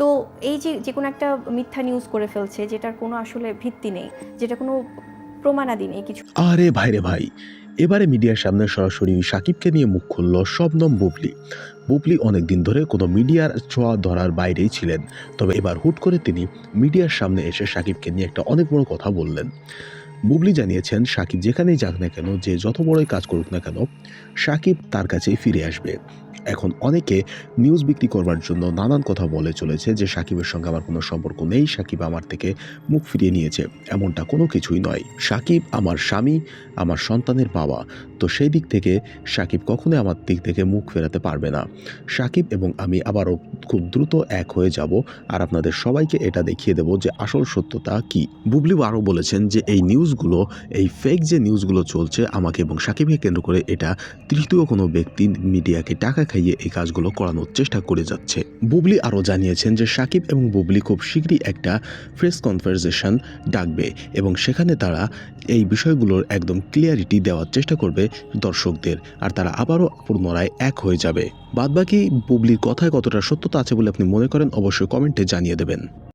তো এই যে যে কোনো একটা মিথ্যা নিউজ করে ফেলছে, যেটার কোনো আসলে ভিত্তি নেই, যেটা কোনো প্রমাণাদি নেই কিছু। আরে ভাইরে ভাই, এবারে মিডিয়ার সামনে সরাসরি সাকিবকে নিয়ে মুখ খুলল শবনম বুবলি। বুবলি অনেকদিন ধরে কোনো মিডিয়ার ছোঁয়া ধরার বাইরেই ছিলেন, তবে এবার হুট করে তিনি মিডিয়ার সামনে এসে সাকিবকে নিয়ে একটা অনেক বড় কথা বললেন। বুবলি জানিয়েছেন, সাকিব যেখানেই যাক না কেন, যে যত বড়ই কাজ করুক না কেন, সাকিব তার কাছেই ফিরে আসবে। এখন অনেকে নিউজ বিক্রি করবার জন্য নানান কথা বলে চলেছে যে সাকিবের সঙ্গে আমার কোনো সম্পর্ক নেই, সাকিব আমার থেকে মুখ ফিরিয়ে নিয়েছে। এমনটা কোনো কিছুই নয়। সাকিব আমার স্বামী, আমার সন্তানের বাবা। তো সেই দিক থেকে সাকিব কখনোই আমার দিক থেকে মুখ ফেরাতে পারবে না। সাকিব এবং আমি আবারও খুব দ্রুত এক হয়ে যাব আর আপনাদের সবাইকে এটা দেখিয়ে দেব যে আসল সত্যতা কি। বুবলি আরও বলেছেন যে এই নিউজগুলো, এই ফেক যে নিউজগুলো চলছে আমাকে এবং সাকিবকে কেন্দ্র করে এটা তৃতীয় কোনো ব্যক্তি, মিডিয়াকে টাকা খাইয়ে এই কাজগুলো করানোর চেষ্টা করে যাচ্ছে। বুবলি আরও জানিয়েছেন যে সাকিব এবং বুবলি খুব শীঘ্রই একটা প্রেস কনফারেন্সেশন ডাকবে এবং সেখানে তারা এই বিষয়গুলোর একদম ক্লিয়ারিটি দেওয়ার চেষ্টা করবে দর্শকদের। আর তারা আবারও পুনরায় এক হয়ে যাবে। বাদবাকি বুবলির কথায় কতটা সত্যতা আছে বলে আপনি মনে করেন অবশ্যই কমেন্টে জানিয়ে দেবেন।